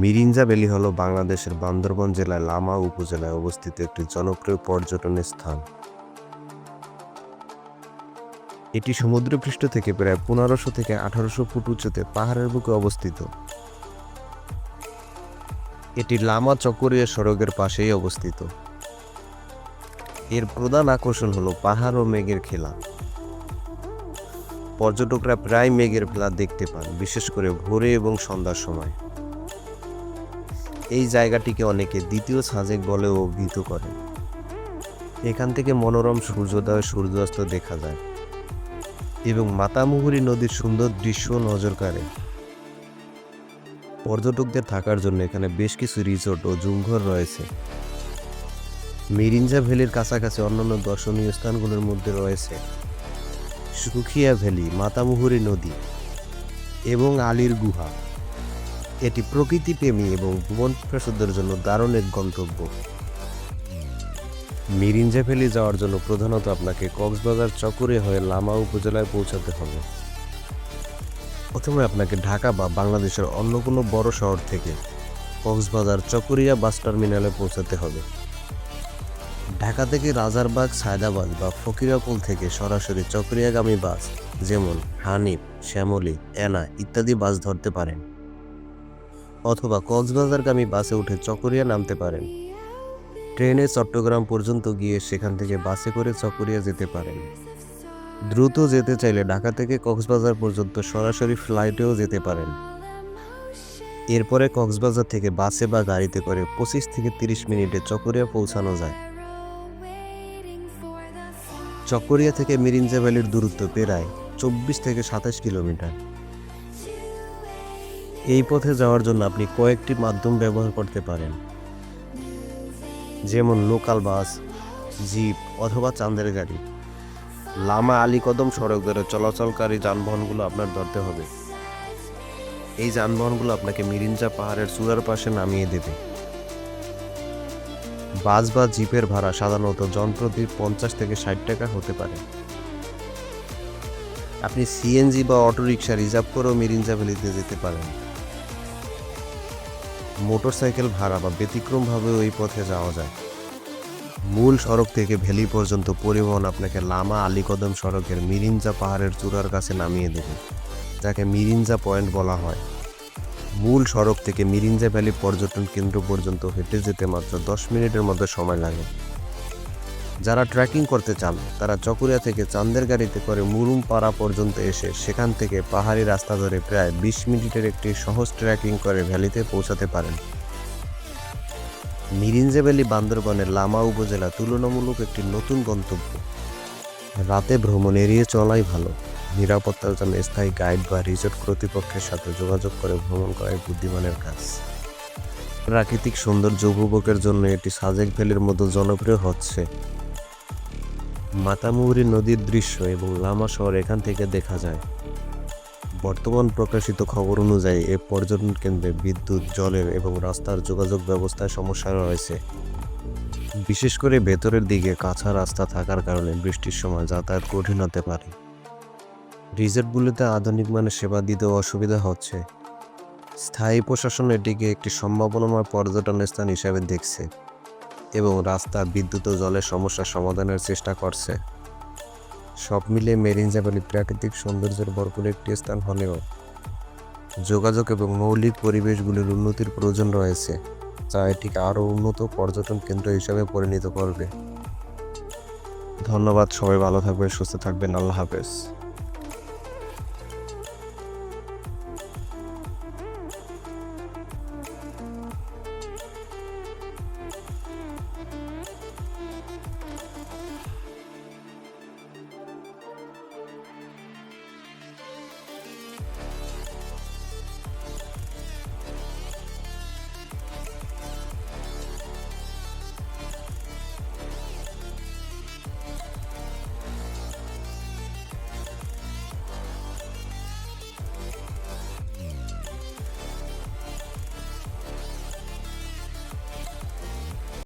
Mirinja valley হলো বাংলাদেশের বান্দরবান জেলার লামা উপজেলায় অবস্থিত একটি জনপ্রিয় পর্যটন স্থান। এটি সমুদ্রপৃষ্ঠ থেকে প্রায় পনেরোশো থেকে আঠারোশো ফুট উচ্চতে পাহাড়ের বুকে অবস্থিত। এটি লামা চকরিয়া সড়কের পাশেই অবস্থিত। এর প্রধান আকর্ষণ হলো পাহাড় ও মেঘের খেলা। পর্যটকরা প্রায় মেঘের খেলা দেখতে পান, বিশেষ করে ভোরে এবং সন্ধ্যার সময়। এই জায়গাটিকে অনেকে দ্বিতীয় সাজেক বলেও অভিহিত করে। এখান থেকে মনোরম সূর্যোদয় সূর্যাস্ত দেখা যায় এবং মাতামুহুরী নদীর সুন্দর দৃশ্য নজর কাড়ে। পর্যটকদের থাকার জন্য এখানে বেশ কিছু রিসোর্ট ও জুমঘর রয়েছে। মিরিঞ্জা ভ্যালির কাছাকাছি অন্যান্য দর্শনীয় স্থানগুলোর মধ্যে রয়েছে সুখিয়া ভ্যালি, মাতামুহুরী নদী এবং আলীর গুহা। এটি প্রকৃতিপ্রেমী এবং ভুবন পিপাসুদের জন্য দারুণ এক গন্তব্য। মিরিঞ্জা ভ্যালি যাওয়ার জন্য প্রধানত আপনাকে কক্সবাজার চকরে হয়ে লামা উপজেলায় পৌঁছাতে হবে। প্রথমে আপনাকে ঢাকা বা বাংলাদেশের অন্য কোনো বড় শহর থেকে কক্সবাজার চকরিয়া বাস টার্মিনালে পৌঁছাতে হবে। ঢাকা থেকে রাজারবাগ, সায়দাবাদ বা ফকিরাকুল থেকে সরাসরি চকরিয়াগামী বাস, যেমন হানিফ, শ্যামলী, এনা ইত্যাদি বাস ধরতে পারেন। অথবা কক্সবাজারগামী বাসে উঠে চকরিয়া নামতে পারেন। ট্রেনে চট্টগ্রাম পর্যন্ত গিয়ে সেখান থেকে বাসে করে চকরিয়া যেতে পারেন। দ্রুত যেতে চাইলে ঢাকা থেকে কক্সবাজার পর্যন্ত সরাসরি ফ্লাইটেও যেতে পারেন। এরপরে কক্সবাজার থেকে বাসে বা গাড়িতে করে পঁচিশ থেকে তিরিশ মিনিটে চকরিয়া পৌঁছানো যায়। চকরিয়া থেকে মিরিঞ্জা ভ্যালির দূরত্ব প্রায় চব্বিশ থেকে সাতাশ কিলোমিটার। এই পথে যাওয়ার জন্য আপনি কয়েকটি মাধ্যম ব্যবহার করতে পারেন। যেমন লোকাল বাস, জিপ অথবা চাঁদের গাড়ি। লামা আলী কদম সড়ক ধরে চলাচলকারী যানবাহনগুলো আপনার ধরতে হবে। এই যানবাহনগুলো আপনাকে মিরিঞ্জা পাহাড়ের চূড়ার পাশে নামিয়ে দেবে। বাস বা জিপের ভাড়া সাধারণত জনপ্রতি পঞ্চাশ থেকে ষাট টাকা হতে পারে। আপনি সিএনজি বা অটোরিকশা রিজার্ভ করেও মিরিঞ্জা ভ্যালিতে যেতে পারেন। মোটরসাইকেল ভাড়া বা ব্যতিক্রমভাবে ওই পথে যাওয়া যায়। মূল সড়ক থেকে ভ্যালি পর্যন্ত পরিবহন আপনাকে লামা আলিকদম সড়কের মিরিঞ্জা পাহাড়ের চূড়ার কাছে নামিয়ে দেবে, যাকে মিরিঞ্জা পয়েন্ট বলা হয়। মূল সড়ক থেকে মিরিঞ্জা ভ্যালি পর্যটন কেন্দ্র পর্যন্ত হেঁটে যেতে মাত্র দশ মিনিটের মধ্যে সময় লাগে। যারা ট্রেকিং করতে চান, তারা চকুরিয়া থেকে চান্দের গাড়িতে করে মুরুমপাড়া পর্যন্ত এসে সেখান থেকে পাহাড়ি রাস্তা ধরে প্রায় বিশ মিনিটের একটি সহজ ট্রেকিং করে ভ্যালিতে পৌঁছাতে পারেন। মিরিঞ্জা ভ্যালি বান্দরবানের লামা উপজেলা তুলনামূলক একটি নতুন গন্তব্য। রাতে ভ্রমণ এড়িয়ে চলাই ভালো। নিরাপত্তার জন্য স্থায়ী গাইড বা রিসোর্ট কর্তৃপক্ষের সাথে যোগাযোগ করে ভ্রমণ করাই বুদ্ধিমানের কাজ। প্রাকৃতিক সৌন্দর্য উপভোগের জন্য এটি সাজেক ভ্যালির মতো জনপ্রিয় হচ্ছে। মাতামুহুরী নদীর দৃশ্য এবং লামা শহর এখান থেকে দেখা যায়। বর্তমান প্রকাশিত খবর অনুযায়ী এ পর্যটন কেন্দ্রে বিদ্যুৎ, জলের এবং রাস্তার যোগাযোগ ব্যবস্থায় সমস্যা রয়েছে। বিশেষ করে ভেতরের দিকে কাঁচা রাস্তা থাকার কারণে বৃষ্টির সময় যাতায়াত কঠিন হতে পারে। রিসোর্টগুলিতে আধুনিক মানের সেবা দিতেও অসুবিধা হচ্ছে। স্থায়ী প্রশাসন এটিকে একটি সম্ভাবনাময় পর্যটন স্থান হিসাবে দেখছে। এবং রাস্তা বিদ্যুৎ ও জলের সমস্যা সমাধানের চেষ্টা করছে। সব মিলিয়ে মেরিন ভ্যালি প্রাকৃতিক সৌন্দর্যের ভরপুর একটি স্থান হলেও যোগাযোগ এবং মৌলিক পরিবেশগুলির উন্নতির প্রয়োজন রয়েছে, যা এটিকে আরও উন্নত পর্যটন কেন্দ্র হিসাবে পরিণত করবে। ধন্যবাদ, সবাই ভালো থাকবেন, সুস্থ থাকবেন, আল্লাহ হাফেজ।